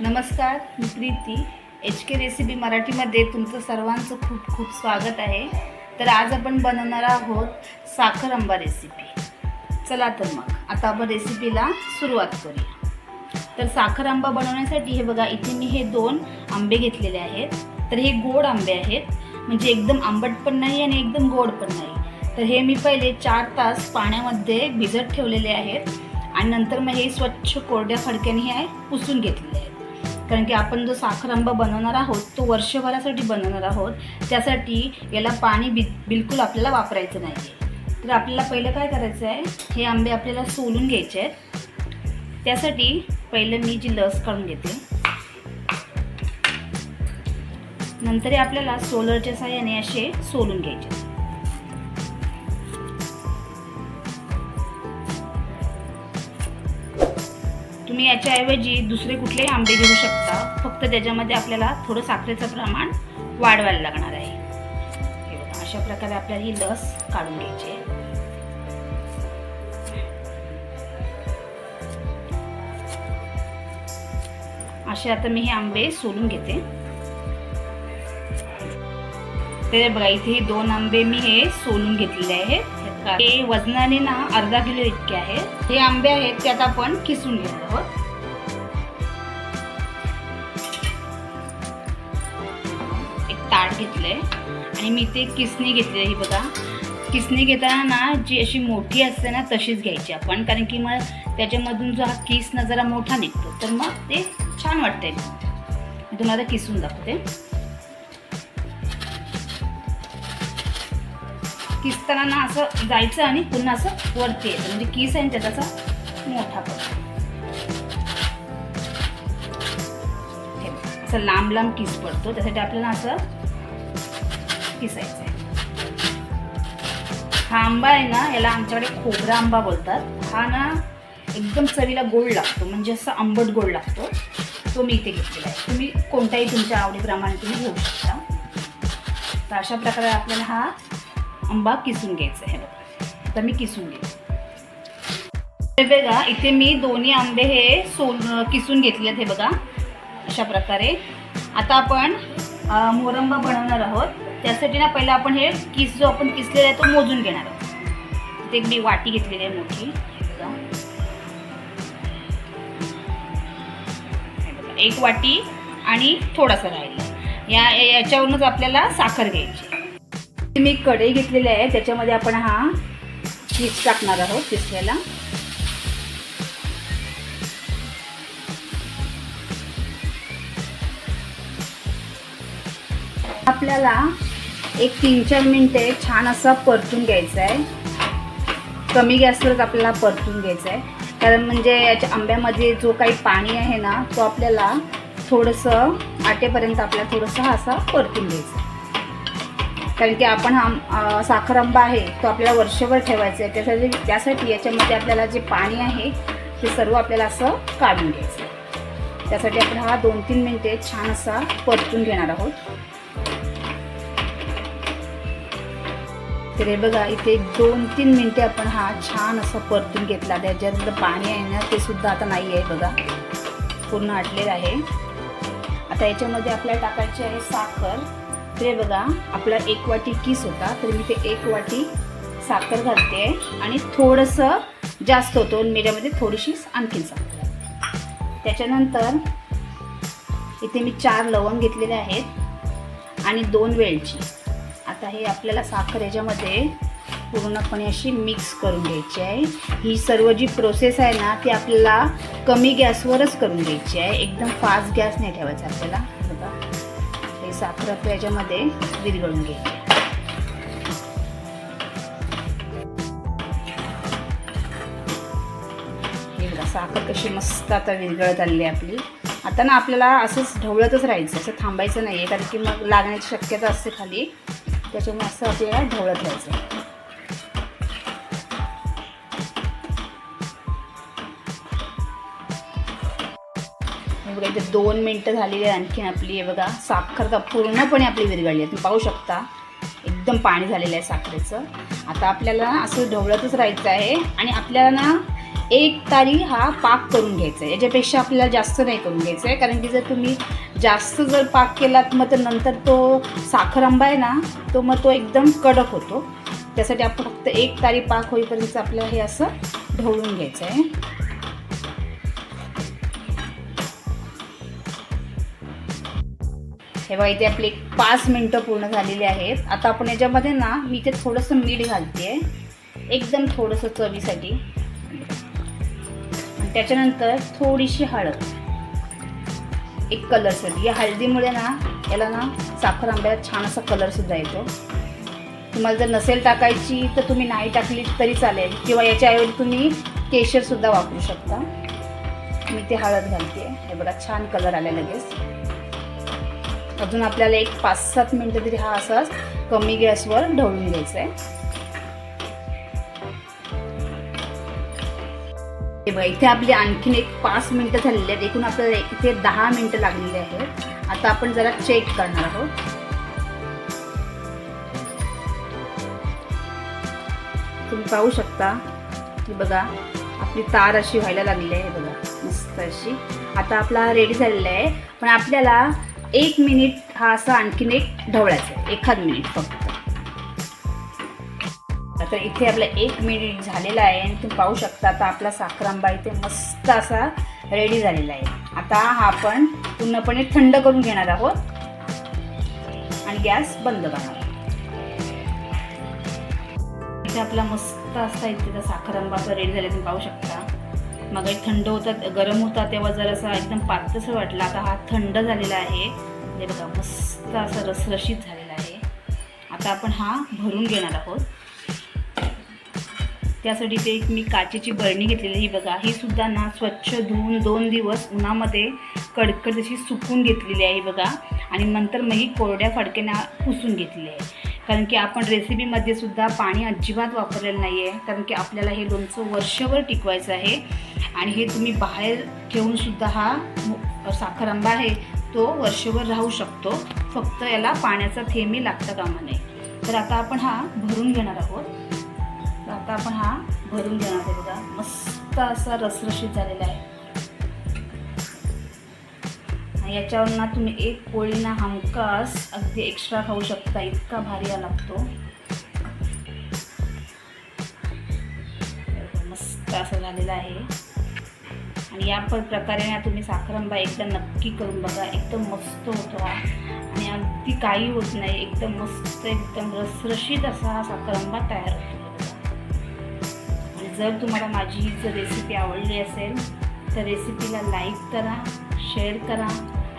नमस्कार मी Preeti. H K recipe मराठीमध्ये तुमचं सर्वांचं खूप खूप स्वागत आहे. तर आज आपण बनवणार आहोत साखर आंबा रेसिपी चला तर मग आता आपण रेसिपीला सुरुवात करूया. तर साखर आंबा बनवण्यासाठी हे बघा इथे मी हे दोन आंबे घेतलेले आहेत. तर हे गोड आंबे आहेत. म्हणजे एकदम आंबट पण नाही आणि एकदम गोड पण नाही. तर हे मी पहिले चार तास पाण्यामध्ये भिजत ठेवलेले आहेत. आणि नंतर मग हे स्वच्छ कोरड्या फडक्याने हे पुसून घेतलेले आहेत. कारण की आपण जो साखर आंबा बनवणार आहोत तो वर्षभरासाठी बनवणार आहोत त्यासाठी याला पाणी बि बिलकुल आपल्याला वापरायचं नाही आहे तर आपल्याला पहिलं काय करायचं आहे हे आंबे आपल्याला सोलून घ्यायचे आहेत. त्यासाठी पहिलं मी जी लस काढून घेते. नंतर हे आपल्याला सोलरच्या साह्याने असे सोलून घ्यायचे तुम्ही याच्याऐवजी दुसरे कुठलेही आंबे घेऊ शकता. फक्त त्याच्यामध्ये आपल्याला थोडं साखरेचं प्रमाण वाढवायला लागणार आहे. हे बघा, अशा प्रकारे आपल्याला ही लस काढून घ्यायची आहे. असे आता मी हे आंबे सोलून घेते. ते बघा इथे हे दोन आंबे मी हे सोलून घेतलेले आहेत. हे वजनाने ना अर्धा किलो इतके आहेत. हे आंबे आहेत त्यात आता आपण किसून घेणार आहोत. एक ताट घेतलंय आणि मी ते किसणी घेतली ही बघा. किसणी घेताना ना जी अशी मोठी असते ना तशीच घ्यायची आपण कारण की मग त्याच्यामधून जो हा किस ना जरा मोठा निघतो तर मग ते छान वाटते मी तुम्हाला किसून दाखवते. किसताना ना असं जायचं आणि पुन्हा असं वरती यायचं. म्हणजे किस आहे त्याचा मोठा पण असं लांब लांब किस पडतो. त्यासाठी आपल्याला असं किसायचं आहे हा आंबा आहे ना याला आमच्याकडे खोबरा आंबा बोलतात. हा ना एकदम चवीला गोड लागतो. म्हणजे असं आंबट गोड लागतो. तो मी इथे घेतलेला आहे. तुम्ही कोणत्याही तुमच्या आवडीप्रमाणे तुम्ही घेऊ शकता. तर अशा प्रकारे आपल्याला हा आंबा किसून घ्यायचा आहे बघा. आता मी किसून घेते. बघा इथे मी दोन्ही आंबे हे सोल किसून घेतले आहेत हे बघा अशा प्रकारे. आता आपण मोरंबा बनवणार आहोत. त्यासाठी ना पहिला आपण हे किस जो आपण किसलेला आहे तो मोजून घेणार आहोत. इथे मी वाटी घेतलेली आहे मोठी बघा, एक वाटी आणि थोडासा राहिला. या याच्यावरूनच आपल्याला साखर घ्यायची. मी कढई घेतलेली आहे. त्याच्यामध्ये आपण हा चीज टाकणार आहोत किसलेला आपल्याला एक तीन चार मिनटे छान असा परतून घ्यायचा आहे. कमी गॅसवरच आपल्याला परतून घ्यायचं आहे. कारण म्हणजे याच्या आंब्यामध्ये जो काही पाणी आहे ना तो आपल्याला थोडंसं आटेपर्यंत आपल्याला थोडंसं असा परतून घ्यायचा आहे. कारण की आपण हा साखर आंबा आहे तो आपल्याला वर्षभर ठेवायचा आहे. त्यासाठी त्यासाठी याच्यामध्ये आपल्याला जे पाणी आहे ते सर्व आपल्याला असं काढून घ्यायचं आहे. त्यासाठी आपण हा दोन तीन मिनटे छान असा परतून घेणार आहोत. तर हे बघा इथे दोन तीन मिनटे आपण हा छान असा परतून घेतला. त्याच्यातलं पाणी आहे ना ते सुद्धा आता नाही आहे बघा. पूर्ण आटलेलं आहे. आता याच्यामध्ये आपल्याला टाकायची आहे साखर. ते बघा आपला एक वाटी किस होता तर मी ते एक वाटी साखर घालते आणि थोडंसं जास्त होतो मिऱ्यामध्ये थोडीशी आणखीन साखर त्याच्यानंतर इथे मी चार लवंग घेतलेले आहेत आणि दोन वेलची. आता हे आपल्याला साखर याच्यामध्ये पूर्णपणे अशी मिक्स करून घ्यायची आहे. ही सर्व जी प्रोसेस आहे ना ती आपल्याला कमी गॅसवरच करून घ्यायची आहे. एकदम फास्ट गॅस नाही ठेवायचा आपल्याला. साखर आपल्या याच्यामध्ये विरघळून घ्यायची साखर कशी मस्त आता विरघळत आलेली आहे आपली. आता ना आपल्याला असंच ढवळतच राहायचं असं थांबायचं नाही आहे कारण की मग लागण्याची शक्यता असते खाली. त्याच्यामुळे असं आपल्याला ढवळत राहायचं. बघा इथे दोन मिनटं झालेली आहे. आणखीन आपली हे बघा साखर का पूर्णपणे आपली विरघळली आहे. तुम्ही पाहू शकता. एकदम पाणी झालेलं आहे साखरेचं. आता आपल्याला असं ढवळतच राहायचं आहे आणि आपल्याला ना एक तारी हा पाक करून घ्यायचा आहे. याच्यापेक्षा आपल्याला जास्त नाही करून घ्यायचं आहे. कारण की जर तुम्ही जास्त जर पाक केलात मग तर नंतर तो साखर आंबा आहे ना तो मग तो एकदम कडक होतो. त्यासाठी आपण फक्त एक तारी पाक होईपर्यंत आपल्याला हे असं ढवळून घ्यायचं आहे. हे बघा इथे आपली एक पाच मिनटं पूर्ण झालेली आहेत. आता आपण याच्यामध्ये ना मी इथे थोडंसं मीठ घालते एकदम थोडंसं चवीसाठी. आणि त्याच्यानंतर थोडीशी हळद. एक कलरसाठी या हळदीमुळे ना याला ना साखर आंब्याला छान असा कलरसुद्धा येतो. तुम्हाला जर नसेल टाकायची तर तुम्ही नाही टाकली तरी चालेल. किंवा याच्याऐवजी तुम्ही केशरसुद्धा वापरू शकता. मी ते हळद घालते हे बघा छान कलर आला लगेच. अजून आपल्याला एक पाच सात मिनटं तरी हा असाच कमी गॅसवर ढवळून घ्यायचा आहे. हे बघा इथे आपली आणखीन एक पाच मिनटं झालेली आहेत. एकूण आपल्याला इथे दहा मिनटं लागलेली आहेत. आता आपण जरा चेक करणार आहोत. तुम्ही पाहू शकता की बघा आपली तार अशी व्हायला लागली आहे. बघा मस्त अशी. आता आपला रेडी झालेला आहे. पण आपल्याला एक मिनिट हा असा आणखीन एक ढवळायचा आहे. एखाद मिनिट फक्त. आता इथे आपला एक मिनिट झालेला आहे आणि तुम्ही पाहू शकता आता आपला साखरांबा इथे मस्त असा रेडी झालेला आहे. आता हा आपण पूर्णपणे थंड करून घेणार आहोत आणि गॅस बंद करणार इथे आपला मस्त असा इथे साखर असा रेडी झाला तुम्ही पाहू शकता. मग थंड होता गरम होता तेव्हा जर असा एकदम पातळसर वाटला. आता हा थंड झालेला आहे. हे बघा मस्त असा रसरशीत झालेला आहे. आता आपण हा भरून घेणार आहोत. त्यासाठी ते एक मी काचेची बरणी घेतलेली ही बघा ही सुद्धा ना स्वच्छ धुवून दोन दिवस उन्हामध्ये कडकड जशी सुकून घेतलेली आहे बघा. आणि नंतर मग ही कोरड्या फडक्याने पुसून घेतलेली आहे. कारण की आपण रेसिपीमध्ये सुद्धा पाणी अजिबात वापरलेलं नाही आहे कारण की आपल्याला हे लोणचं वर्षभर टिकवायचं आहे. आणि हे तुम्ही बाहेर ठेवून सुद्धा हा मु- साखर आंबा आहे तो वर्षभर राहू शकतो. फक्त याला पाण्याचा थेंबही लागता कामा नये. तर आता आपण हा भरून घेणार आहोत. तर आता आपण हा भरून घेणार आहे बघा. मस्त असा रसरशीत झालेला आहे. याच्यावर ना तुम्ही एक पोळी ना हमखास अगदी एक्स्ट्रा खाऊ शकता इतका भारी हा लागतो. मस्त असं झालेलं आहे. आणि या पण प्रकारे ना तुम्ही साखरंबा एकदा नक्की करून बघा एकदम मस्त होतो हा. आणि अगदी काही होत नाही एकदम मस्त एकदम रसरशीत असा हा साखरंबा तयार होतो आणि जर तुम्हाला माझी ही जर रेसिपी आवडली असेल तर रेसिपीला लाईक करा शेअर करा.